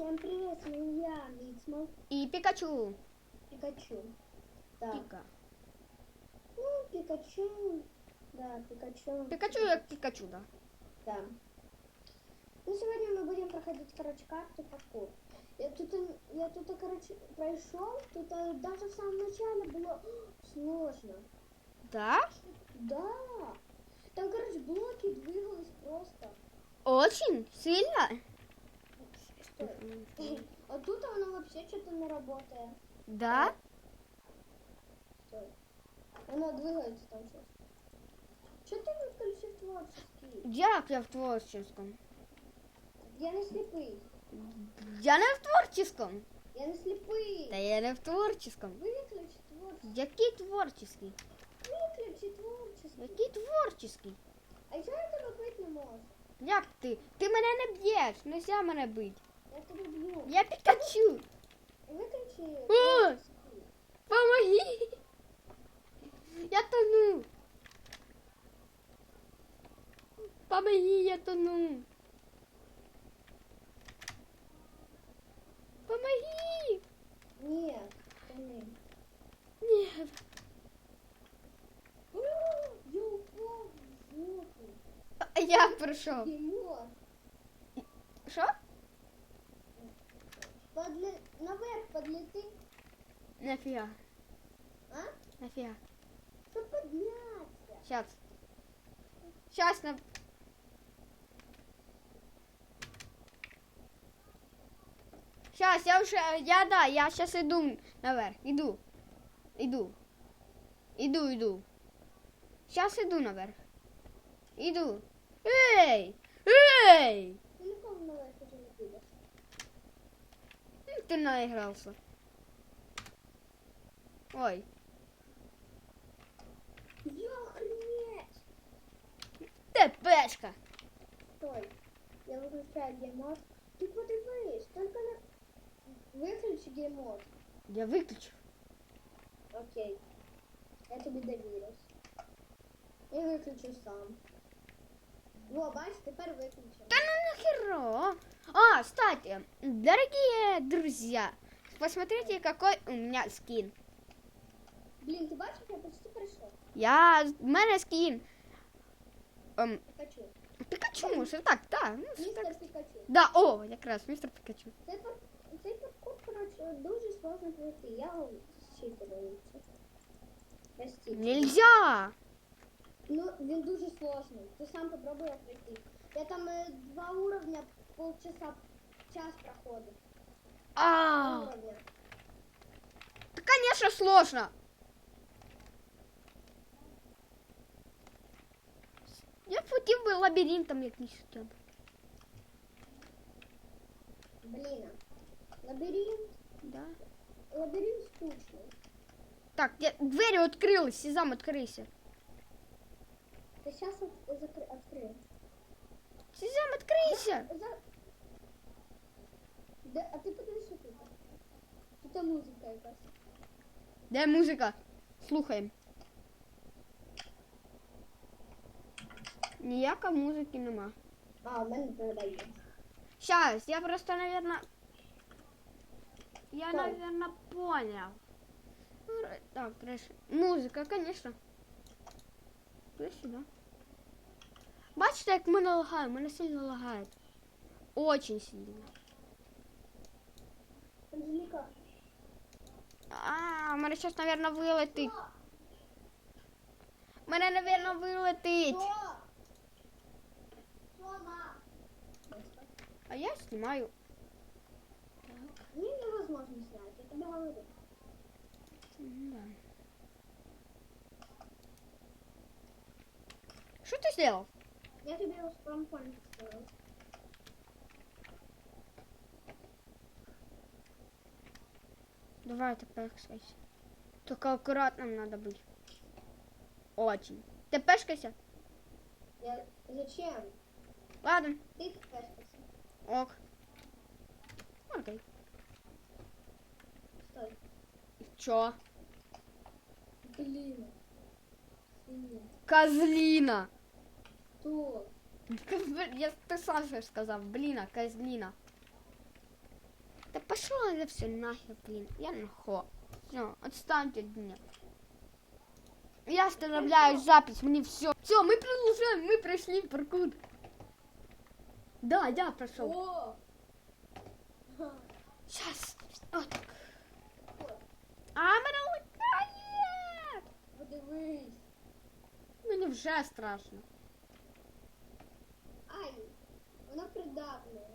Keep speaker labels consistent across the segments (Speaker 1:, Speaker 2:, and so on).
Speaker 1: Всем привет, с вами я, Мицмал,
Speaker 2: І Пікачу.
Speaker 1: Пикачу. Да.
Speaker 2: Піка.
Speaker 1: Ну, Пикачу. Да, Пикачу.
Speaker 2: Пікачу як Пікачу, да.
Speaker 1: Да. Ну, сегодня мы будем проходить, короче, карту паркур. Я тут, я тут, короче, прошел, тут а, даже в самом начале было сложно.
Speaker 2: Да?
Speaker 1: Да. Там, короче, блоки двигались просто.
Speaker 2: Очень сильно?
Speaker 1: Что? А тут оно вообще что-то не работает.
Speaker 2: Да?
Speaker 1: Стой. Оно двигается там сейчас. Что ты выключил творческий?
Speaker 2: Як я в творческом?
Speaker 1: Я не слепый.
Speaker 2: Я не в творческом.
Speaker 1: Я не слепый.
Speaker 2: Та я не в творческом.
Speaker 1: Выключи творческий.
Speaker 2: Який творческий?
Speaker 1: Выключи творческий.
Speaker 2: Який творческий?
Speaker 1: А чого я тебе бити не можу?
Speaker 2: Як ти? Ти мене не б'єш, нельзя мене бити.
Speaker 1: Я. Виключи
Speaker 2: О! Помоги. Я тону. Помоги, я тону. Помоги.
Speaker 1: Нет.
Speaker 2: Нет.
Speaker 1: О, Я упал
Speaker 2: Нафіга.
Speaker 1: А?
Speaker 2: Нафіга.
Speaker 1: Щоб піднятися.
Speaker 2: Сейчас. Сейчас на... Сейчас, я уже, я да, я сейчас иду наверх, иду, иду, иду, иду. Сейчас иду наверх, иду. Эй, эй,
Speaker 1: Ти нікому наверх уже не підеш.
Speaker 2: Ну, ты наигрался. Ой,
Speaker 1: Я охренеть.
Speaker 2: ТПшка.
Speaker 1: Стой. Я виключаю геймод. Ти подивись, тільки не... Виключи геймод.
Speaker 2: Я выключу.
Speaker 1: Окей. Я тобі довірюсь. І виключу сам. Во, бач, тепер виключив.
Speaker 2: Да ну нахера? А, кстати, дорогие друзья, посмотрите, какой у меня скин.
Speaker 1: Блін, ти бачиш, я почти прийшов.
Speaker 2: Я, в мене скин. Ем,
Speaker 1: Пікачу.
Speaker 2: Пікачу, може, так, так. Ну, що так.
Speaker 1: Містер Пікачу.
Speaker 2: Да, о, якраз, містер Пікачу.
Speaker 1: Цей, пар... Цей паркур, коротше, дуже сложно пройти. Я щитую це. Простите.
Speaker 2: Нельзя!
Speaker 1: Ну, він дуже сложний. Ти сам попробуй його пройти. Я там е, два уровня, полчаса, час проходив.
Speaker 2: А,
Speaker 1: Уровня.
Speaker 2: да, конечно, сложно. Я б хотів би лабіринтом якийсь хоча б.
Speaker 1: Блін. Лабіринт.
Speaker 2: Да.
Speaker 1: Лабіринт скучний.
Speaker 2: Так, я, двері відкрились, Сезам, відкрийся.
Speaker 1: Ти зараз закри... відкрив.
Speaker 2: Сезам, відкрийся.
Speaker 1: За... Де... А ти подивись, що тут? Тут музика якась.
Speaker 2: Де музика? Слухаємо. Ніяка музики нема.
Speaker 1: А, у мене передає.
Speaker 2: Сейчас, я просто, наверное... Я,
Speaker 1: Что?
Speaker 2: наверное, понял. Ну, р- Так, трэш. Музика, конечно. Туди сюди. Бачите, як мене лагає? Мене сильно лагає. Очень сильно.
Speaker 1: Анжеліка.
Speaker 2: А, мене зараз, наверное, вилетить. Мене, наверное, вилетить. А я знімаю.
Speaker 1: Мені невозможно снять, я тобі говорю.
Speaker 2: М, Да. Що ти зробив?
Speaker 1: Я тобі його спампон сказала.
Speaker 2: Давай тепешкайся. Только аккуратно надо быть. Очень. Тепешкайся.
Speaker 1: Я... Зачем?
Speaker 2: Ладно.
Speaker 1: Ти пешкався.
Speaker 2: Ок. Окей.
Speaker 1: Стой.
Speaker 2: Чё?
Speaker 1: Блін. Свиня.
Speaker 2: Козлина.
Speaker 1: Хто?
Speaker 2: Я ты сам же сказал, блин, а козлина. Да пошел это все нахер, блин. Я нахо. Все, отстаньте от меня. Я останавливаю запись, мне все. Все, мы продолжаем, мы прошли паркур. Да, я прошел.
Speaker 1: О!
Speaker 2: Сейчас. Вот так. А мене летає!
Speaker 1: Подивись.
Speaker 2: Мені вже страшно.
Speaker 1: Ай, вона придавлює.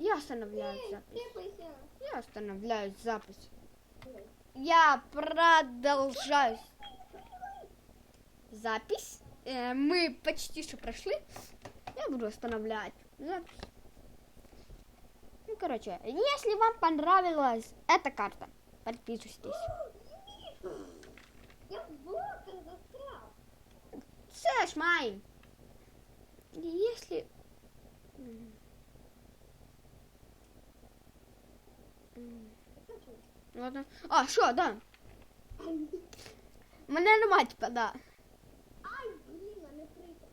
Speaker 2: Я останавливаю
Speaker 1: Ей,
Speaker 2: запись.
Speaker 1: трепайся.
Speaker 2: Я останавливаю запись.
Speaker 1: Ой.
Speaker 2: Я продолжаю запись. Э, мы почти что прошли. Я буду останавливать запись. Ну, короче, если вам понравилась эта карта, подписывайтесь.
Speaker 1: Я в блоках застрял.
Speaker 2: Сэш, май. Если... Ладно. А, що, да. Мене нема, типа, да.
Speaker 1: Ай, блін, а не пригай.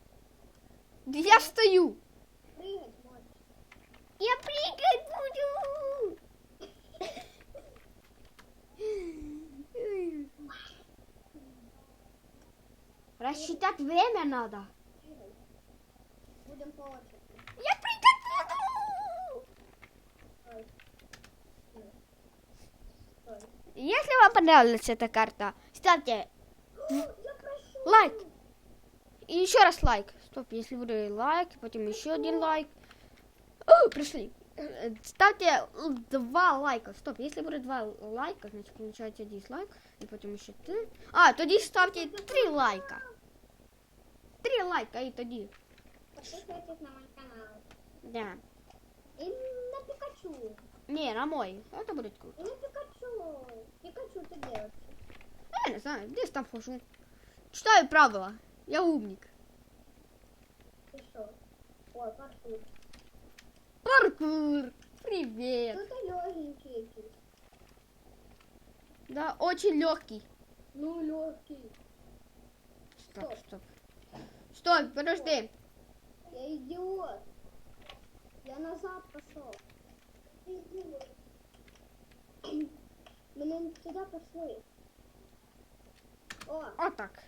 Speaker 2: Я стою. Я прыгать буду. Рассчитать время надо.
Speaker 1: По очереді.
Speaker 2: Я прыгать буду. Если вам понравилась эта карта, ставьте лайк. И еще раз лайк. Стоп, если будет лайк, потом еще один лайк. О, пришли. Э, Ставьте л- два лайка. Стоп, если будет два лайка, значит получается дизлайк. И потом еще ты. А, тоді ставьте три лайка. Три лайка и тоді.
Speaker 1: Підписуйтесь на мой канал.
Speaker 2: Да.
Speaker 1: І на Пікачу.
Speaker 2: Не, на мой. Это будет круто.
Speaker 1: І на Пікачу. Пікачу, ти де вообще?
Speaker 2: Я не знаю, здесь там хожу. Читаю правила. Я умник.
Speaker 1: Ой, паркур.
Speaker 2: Паркур. Привет.
Speaker 1: Тут легенький.
Speaker 2: Да, очень легкий.
Speaker 1: Ну, легкий.
Speaker 2: Стоп, стоп. Стой, подожди.
Speaker 1: Я идиот. Я назад пошел. Идиот. Мы не туда пошли. О,
Speaker 2: Вот так.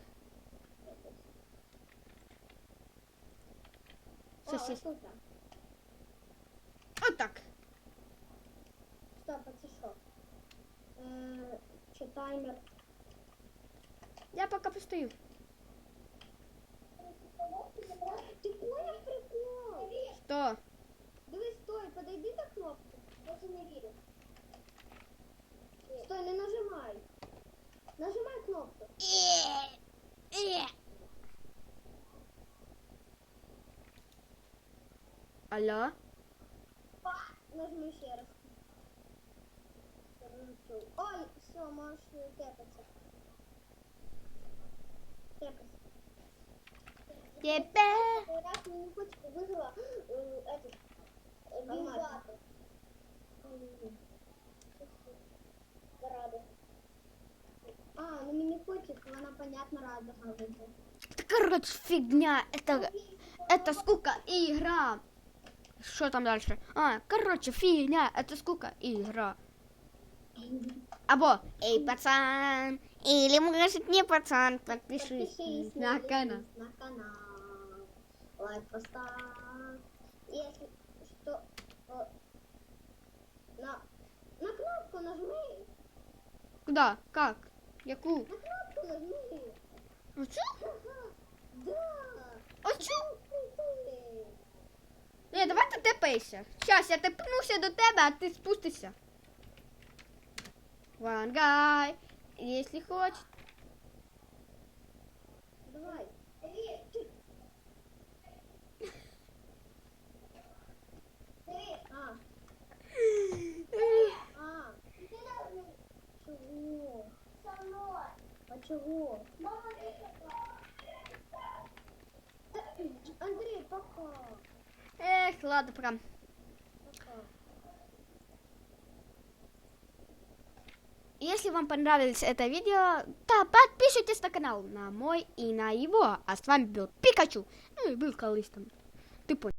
Speaker 1: О,
Speaker 2: Сосис.
Speaker 1: вот тут.
Speaker 2: Вот так.
Speaker 1: Стоп, это что? Э, че таймер?
Speaker 2: Я пока постою.
Speaker 1: Ты понял прикол?
Speaker 2: Что?
Speaker 1: Давай, стой, подойди до кнопки. Тебе не верю. Стой, не нажимай. Нажимай кнопку.
Speaker 2: Алло?
Speaker 1: Нажми еще раз. Ой, все, можешь э, тэпаться. Тэпаться.
Speaker 2: Тебе.
Speaker 1: Раз не хочется вызвала э, этот э, вибратор. Рада. А, ну мені котик, вона понятно рада.
Speaker 2: Это, короче, фигня. Это, это скука и игра. Что там дальше? А, короче, фигня. Это скука и игра. Або, эй, пацан. Или, может, не пацан. Подпишись на канал.
Speaker 1: На канал. Лайк поставь. Если что... На, на кнопку нажми.
Speaker 2: Куда? Как? Яку?
Speaker 1: На кнопку нажми.
Speaker 2: Оцю?
Speaker 1: Ага. Да.
Speaker 2: Оцю?
Speaker 1: Крутые.
Speaker 2: Не, давай ти тепайся. Сейчас я тепнуся до тебе, а ти спустишся. One guy, если хочет.
Speaker 1: Давай. А. А. Чего? А чего? Андрей, пока.
Speaker 2: Эх, ладно.
Speaker 1: Пока.
Speaker 2: Если вам понравилось это видео, то подписывайтесь на канал, на мой и на его. А с вами был Пикачу. Ну и был колись там. Ты понял.